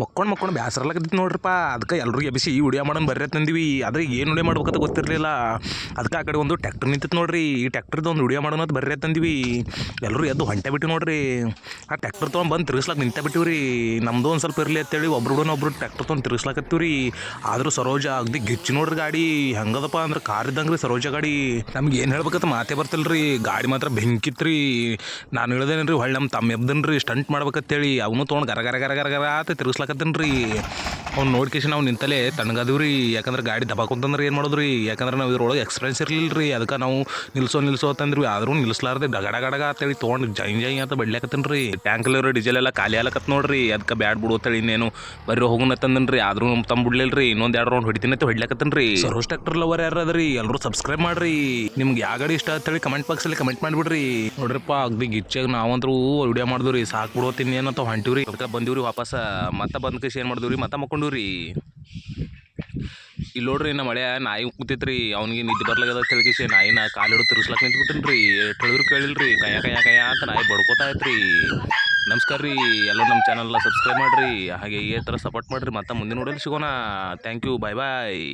ಮಕ್ಕೊಂಡು ಮಕ್ಕೊಂಡು ಬೇಸರಲಾಗತ್ತಿತ್ತು ನೋಡ್ರಪ್ಪ ಅದಕ್ಕೆ ಎಲ್ಲರೂ ಎಬ್ಬಿಸಿ ಈ ವಿಡಿಯೋ ಮಾಡೋಣ ಬರ್ರಿ ತಂದಿವಿ ಆದರೆ ಏನು ವಿಡಿಯೋ ಮಾಡ್ಬೇಕಂತ ಗೊತ್ತಿರಲಿಲ್ಲ. ಅದಕ್ಕೆ ಆ ಕಡೆ ಒಂದು ಟ್ಯಾಕ್ಟರ್ ನಿಂತಿತ್ತು ನೋಡ್ರಿ. ಈ ಟ್ಯಾಕ್ಟರ್ದು ಒಂದು ವಿಡಿಯೋ ಮಾಡೋಣ ಅಂತ ಬರ್ರಿ ತಂದಿವಿ ಎಲ್ಲರೂ ಎದ್ದು ಹೊಂಟೆ ಬಿಟ್ಟು ನೋಡ್ರಿ. ಆ ಟ್ಯಾಕ್ಟರ್ ತೊಗೊಂಡು ಬಂದು ತಿರ್ಗಿಸ್ಲಾಕ ನಿಂತೆ ಬಿಟ್ಟಿವಿ ರೀ ನಮ್ದು ಒಂದು ಸ್ವಲ್ಪ ಇರಲಿ ಅಂತೇಳಿ ಒಬ್ರು ಒಬ್ರು ಟ್ಯಾಕ್ಟರ್ ತೊಗೊಂಡು ತಿರ್ಗಿಸ್ಲಾಕತ್ತೀವಿ ರೀ ಆದರೂ ಸರೋಜ ಅಗ್ದಿ ಗಿಚ್ಚಿ ನೋಡ್ರಿ ಗಾಡಿ. ಹೆಂಗದಪ್ಪ ಅಂದ್ರೆ ಕಾರ್ ಇದ್ದಂಗೆ ರೀ ಸರೋಜ ಗಾಡಿ. ನಮ್ಗೆ ಏನು ಹೇಳ್ಬೇಕಂತ ಮಾತೇ ಬರ್ತಿಲ್ಲ ರೀ ಗಾಡಿ ಮಾತ್ರ ಬೆಂಕಿತ್ರಿ. ನಾನು ಹೇಳ್ದೇನೆ ರೀ ಹೊಳ್ಳೆ ನಮ್ಮ ತಮ್ಮ ಎಬ್ದನ್ ರೀ ಸ್ಟಂಟ್ ಮಾಡ್ಬೇಕಂತೇಳಿ. ಅವನು ತೊಗೊಂಡು ಗರ ಗರ ಗರ ಗರ ಗರ ಅಂತ ತಿರ್ಗಿಸ್ಲಾಕತ್ತೇನೆ ರೀ. ಅವ್ನು ನೋಡ್ಕೇಶನ್ ನಾವು ನಿಂತಲೇ ತಣ್ಣಗದೀವಿ ರೀ ಯಾಕಂದ್ರೆ ಗಾಡಿ ದಬಾಕೊಂತಂದ್ರೆ ಏನು ಮಾಡೋದು ರೀ ಯಾಕಂದ್ರೆ ನಾವು ಇದ್ರೊಳಗೆ ಎಕ್ಸ್ಪೀರಿಯನ್ಸ್ ಇರಲಿಲ್ಲ ರೀ. ಅದಕ್ಕೆ ನಾವು ನಿಲ್ಸೋ ನಿಲ್ಸೋ ಅಂತಂದ್ರಿ ಆದರೂ ನಿಲ್ಸ್ಲಾರ್ದೆ ಗಡಗಡಗ ಅಂತೇಳಿ ತೊಗೊಂಡು ಜೈ ಜೈ ಅಂತ ಬಡ್ಲಾಕತ್ತೇನೆ ರೀ. ಟ್ಯಾಂಕಲ್ಲಿರೋ ಡೀಸೆಲ್ ಎಲ್ಲ ಖಾಲಿ ಆಲಕತ್ ನೋಡ್ರಿ. ಅದಕ್ಕೆ ಬ್ಯಾಡ್ ಬಿಡು ಅಂತೇಳಿ ಇನ್ನೇನು ಬರ್ರಿ ಹೋಗೋಣ ಆದರೂ ನಮ್ಮ ತಮ್ಮ ಬಿಡ್ಲಿಲ್ಲ ರೀ. ಇನ್ನೊಂದು ಎರಡು ರೌಂಡ್ ಹೊಡಿತೀನಿ ಅಂತ ಹೊಡ್ಲಾಕತ್ತೇನೆ ರೀ. ಸರೋಸ್ ಟ್ಯಾಕ್ಟರ್ ಲವರ್ ಯಾರು ಅದ್ರಿ? ಎಲ್ಲರೂ ಸಬ್ಸ್ಕ್ರೈಬ್ ಮಾಡ್ರಿ. ನಿಮ್ಗೆ ಯಾವ ಗಾಡಿ ಇಷ್ಟ ಅಂತೇಳಿ ಕಮೆಂಟ್ ಬಾಕ್ಸಲ್ಲಿ ಕಮೆಂಟ್ ಮಾಡಿಬಿಡ್ರಿ. ನೋಡ್ರಿಪ್ಪ, ಅಗ್ದಿ ಗಿಚ್ಚಾಗ ನಾವಂತರೂ ವಿಡಿಯೋ ಮಾಡಿದ್ವಿ ರೀ ಸಾಕು ಬಿಡೋತೀನಿ ಏನಂತ ಹೊಂಟಿವ್ರಿ. ಅದಕ್ಕೆ ಬಂದಿವ್ರಿ ವಾಪಸ್. ಮತ್ತೆ ಬಂದ್ ಕೃಷಿ ಏನು ಮಾಡಿದ್ವಿ ರೀ, ಮತ್ತೆ ಮಕ್ಕೊಂಡು ರೀ. ಇಲ್ಲಿ ನೋಡ್ರಿ ನಮ್ಮ ಮಳೆ ನಾಯಿ ಕೂತೈತ್ರಿ, ಅವ್ನಿಗೆ ನಿದ್ದೆ ಬರ್ಲಾಗದ ತಿಳ್ಕಿಸಿ ನಾಯಿನ ಕಾಲಿಡು ತಿರ್ಸ್ಲಾಕ್ ನಿಂತ್ಬಿಟ್ಟನ್ ರೀ. ಹೇಳಿದ್ರು ಕೇಳಿಲ್ರಿ ಕಯ ಕಯ ಕಯ ಅಂತ ನಾಯಿ ಬಡ್ಕೋತಾ ಐತ್ರಿ ನಮಸ್ಕಾರ ರೀ ಎಲ್ಲ ನಮ್ಮ ಚಾನಲ್ನ ಸಬ್ಸ್ಕ್ರೈಬ್ ಮಾಡ್ರಿ, ಹಾಗೆ ಈ ಥರ ಸಪೋರ್ಟ್ ಮಾಡ್ರಿ, ಮತ್ತೆ ಮುಂದಿನ ನೋಡಲು ಸಿಗೋಣ. Thank you bye bye